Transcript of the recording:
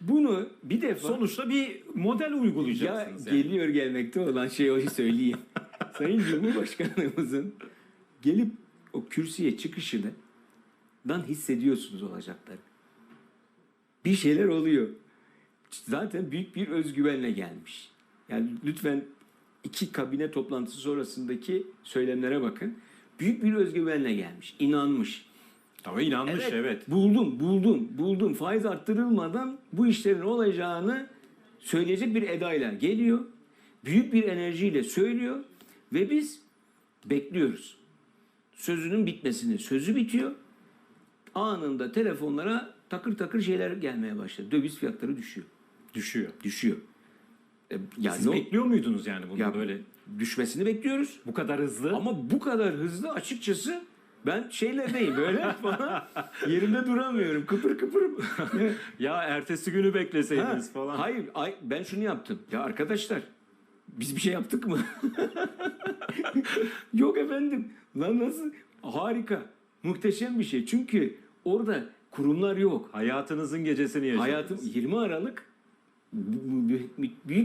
Bunu bir defa Sonuçta bir model ya uygulayacaksınız. yani. geliyor gelmekte olan şey o söyleyeyim. Sayın Cumhurbaşkanımızın gelip o kürsüye çıkışını dan hissediyorsunuz olacakları. Bir şeyler oluyor. Zaten büyük bir özgüvenle gelmiş. Yani lütfen iki kabine toplantısı sonrasındaki söylemlere bakın. Büyük bir özgüvenle gelmiş. inanmış. Ama inanmış evet. Buldum, buldum, buldum. Faiz arttırılmadan bu işlerin olacağını söyleyecek bir edayla geliyor. Büyük bir enerjiyle söylüyor ve biz bekliyoruz. Sözünün bitmesini. Sözü bitiyor. Anında telefonlara takır takır şeyler gelmeye başladı. Döviz fiyatları düşüyor. Düşüyor. Düşüyor. E, yani Siz o- bekliyor muydunuz yani bunu Ya- böyle düşmesini bekliyoruz. bu kadar hızlı? Ama bu kadar hızlı açıkçası ben şeylerdeyim böyle falan yerimde duramıyorum. Kıpır kıpır. ya ertesi günü bekleseydiniz Ha, falan. Hayır, ay, ben şunu yaptım. Ya arkadaşlar, biz bir şey yaptık mı? Yok efendim. Lan nasıl? Harika. Muhteşem bir şey. Çünkü orada kurumlar yok. Hayatınızın gecesini yaşadınız. Hayatım 20 Aralık bu- bu- bu- büyük